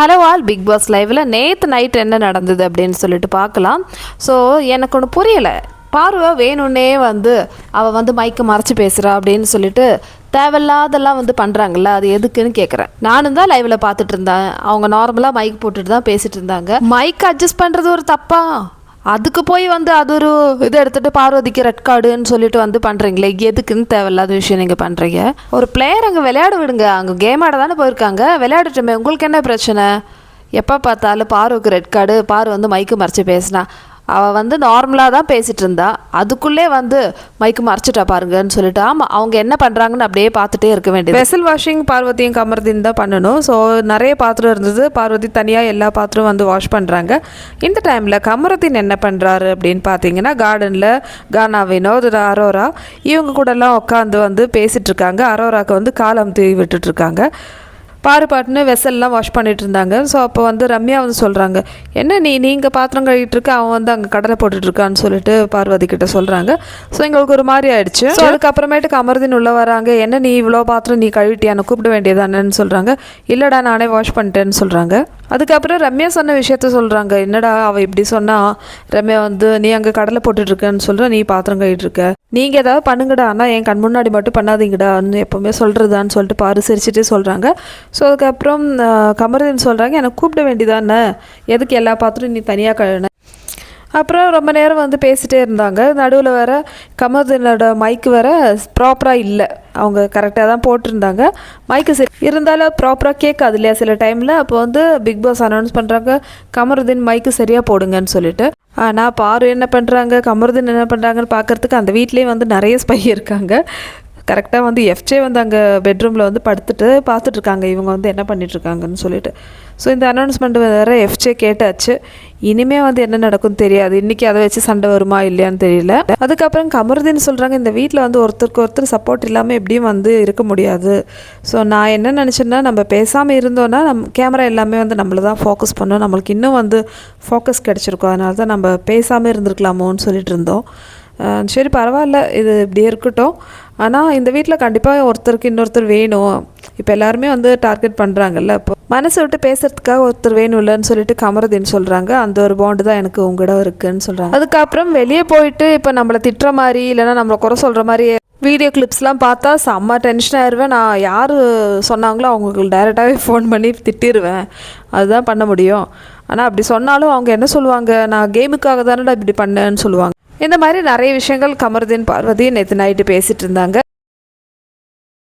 Hello all big pass லைவில் நேற்று night என்ன நடந்தது அப்படின்னு சொல்லிட்டு பார்க்கலாம். ஸோ எனக்கு ஒன்று புரியலை. பார்வை வேணும்னே வந்து அவள் வந்து மைக்கை மறைச்சி பேசுகிறா அப்படின்னு சொல்லிட்டு தேவையில்லாதெல்லாம் வந்து பண்ணுறாங்கல்ல அது எதுக்குன்னு கேட்குறேன் நானும் தான் லைவில் பார்த்துட்டு இருந்தேன். அவங்க நார்மலாக மைக் போட்டுட்டு தான் பேசிகிட்டு இருந்தாங்க. மைக் அட்ஜஸ்ட் பண்ணுறது ஒரு தப்பா? அதுக்கு போய் வந்து அது ஒரு இது எடுத்துகிட்டு பார்வதிக்கு ரெட் கார்டுன்னு சொல்லிட்டு வந்து பண்ணுறீங்களே எதுக்குன்னு தேவையில்லாத விஷயம் நீங்கள் பண்ணுறீங்க ஒரு பிளேயர் அங்கே விளையாட விடுங்க. அங்கே கேம் ஆட தானே போயிருக்காங்க. விளையாடட்டுமே. உங்களுக்கு என்ன பிரச்சனை? எப்போ பார்த்தாலும் பாருவுக்கு ரெட் கார்டு பாரு வந்து மைக்கு மறைச்சு பேசினா. அவள் வந்து நார்மலாக தான் பேசிகிட்டு இருந்தா அதுக்குள்ளே வந்து மைக்கு மறைச்சிட்டா பாருங்கன்னு சொல்லிட்டு ஆமாம் அவங்க என்ன பண்ணுறாங்கன்னு அப்படியே பார்த்துட்டே இருக்க வேண்டியது. வெசல் வாஷிங் பார்வதியும் கமர்தியும் தான் பண்ணணும். ஸோ நிறைய பாத்திரம் இருந்தது. பார்வதி தனியாக எல்லா பாத்திரம் வந்து வாஷ் பண்ணுறாங்க இந்த டைமில் கமரத்தின் என்ன பண்ணுறாரு அப்படின்னு பார்த்தீங்கன்னா கார்டனில் கானா வினோத் அரோரா இவங்க கூடலாம் உட்காந்து வந்து பேசிகிட்டு இருக்காங்க அரோராக்கு வந்து காலம் தூவி விட்டுட்ருக்காங்க பாரு பாட்டுன்னு வெசல்லாம் வாஷ் பண்ணிட்டு இருந்தாங்க ஸோ அப்போ வந்து ரம்யா வந்து சொல்கிறாங்க என்ன நீ நீங்கள் பாத்திரம் கழுவிட்டு இருக்க அவன் வந்து அங்கே கடலை போட்டுட்டு இருக்கான்னு சொல்லிட்டு பார்வதி கிட்ட சொல்கிறாங்க ஸோ எங்களுக்கு ஒரு மாதிரி ஆயிடுச்சு. ஸோ அதுக்கப்புறமேட்டுக்கு அமர்தின் உள்ள வராங்க. என்ன நீ இவ்வளோ பாத்திரம் நீ கழுவிட்டியான்னு கூப்பிட வேண்டியதானேன்னு சொல்கிறாங்க இல்லைடா நானே வாஷ் பண்ணிட்டேன்னு சொல்கிறாங்க அதுக்கப்புறம் ரம்யா சொன்ன விஷயத்த சொல்கிறாங்க என்னடா அவள் இப்படி சொன்னா? ரம்யா வந்து நீ அங்கே கடலை போட்டுட்டு இருக்கேன்னு சொல்கிற நீ பாத்திரம் கழுவிட்டு இருக்க நீங்கள் ஏதாவது பண்ணுங்கடா. ஆனால் என் கண் முன்னாடி மட்டும் பண்ணாதீங்கடான்னு எப்போவுமே சொல்கிறதான்னு சொல்லிட்டு பாரு சிரிச்சிட்டே சொல்கிறாங்க ஸோ அதுக்கப்புறம் கமருதீன் சொல்கிறாங்க எனக்கு கூப்பிட வேண்டியதானே? எதுக்கு எல்லா பாத்திரம் நீ தனியாக கழுவின? அப்புறம் ரொம்ப நேரம் வந்து பேசிகிட்டே இருந்தாங்க. நடுவில் வேற கமருதீனோட மைக்கு வேற ப்ராப்பராக இல்லை. அவங்க கரெக்டாக தான் போட்டிருந்தாங்க. மைக்கு சரி. இருந்தாலும் ப்ராப்பராக கேட்காது இல்லையா சில டைமில் அப்போ வந்து பிக் பாஸ் அனௌன்ஸ் பண்ணுறாங்க கமருதீன் மைக்கு சரியாக போடுங்கன்னு சொல்லிட்டு. ஆனால் பாரு என்ன பண்ணுறாங்க கமருதீன் என்ன பண்ணுறாங்கன்னு பார்க்கறதுக்கு அந்த வீட்லேயே வந்து நிறைய ஸ்பை இருக்காங்க. கரெக்டாக வந்து எஃப்ஜே வந்து அங்கே பெட்ரூமில் வந்து படுத்துட்டு பார்த்துட்ருக்காங்க இவங்க வந்து என்ன பண்ணிகிட்ருக்காங்கன்னு சொல்லிட்டு. ஸோ இந்த அனௌன்ஸ்மெண்ட் வேறு எஃப்ஜே கேட்டாச்சு. இனிமே வந்து என்ன நடக்கும்னு தெரியாது. இன்றைக்கி அதை வச்சு சண்டை வருமா இல்லையான்னு தெரியல. அதுக்கப்புறம் கமருதீன் சொல்கிறாங்க இந்த வீட்டில் வந்து ஒருத்தருக்கு ஒருத்தர் சப்போர்ட் இல்லாமல் எப்படியும் வந்து இருக்க முடியாது. ஸோ நான் என்ன நினச்சேன்னா நம்ம பேசாமல் இருந்தோன்னா நம் கேமரா எல்லாமே வந்து நம்மள தான் ஃபோக்கஸ் பண்ணோம். நம்மளுக்கு இன்னும் வந்து ஃபோக்கஸ் கிடச்சிருக்கும். அதனால தான் நம்ம பேசாமல் இருந்திருக்கலாமோன்னு சொல்லிட்டு இருந்தோம். சரி பரவாயில்ல. இது இப்படியே இருக்கட்டும். ஆனால் இந்த வீட்டில் கண்டிப்பாக ஒருத்தருக்கு இன்னொருத்தர் வேணும். இப்போ எல்லாருமே வந்து டார்கெட் பண்ணுறாங்கல்ல இப்போ மனசை விட்டு பேசுறதுக்காக ஒருத்தர் வேணும்லன்னு சொல்லிட்டு கமரதின்னு சொல்கிறாங்க அந்த ஒரு பாண்டு தான் எனக்கு உங்ககிட்ட இருக்குன்னு சொல்கிறாங்க அதுக்கப்புறம் வெளியே போயிட்டு இப்போ நம்மளை திட்டுற மாதிரி இல்லைன்னா நம்மளை குறை சொல்கிற மாதிரி வீடியோ கிளிப்ஸ்லாம் பார்த்தா செம்ம டென்ஷன் ஆயிடுவேன் நான் யார் சொன்னாங்களோ அவங்களுக்கு டைரெக்டாகவே ஃபோன் பண்ணி திட்டிடுவேன் அதுதான் பண்ண முடியும். ஆனால் அப்படி சொன்னாலும் அவங்க என்ன சொல்லுவாங்க? நான் கேமுக்காக தானடா இப்படி பண்ணேன்னு சொல்லுவாங்க. இந்த மாதிரி நிறைய விஷயங்கள் கமருதீன் பார்வதி நேற்று நைட்டு பேசிட்டு இருந்தாங்க.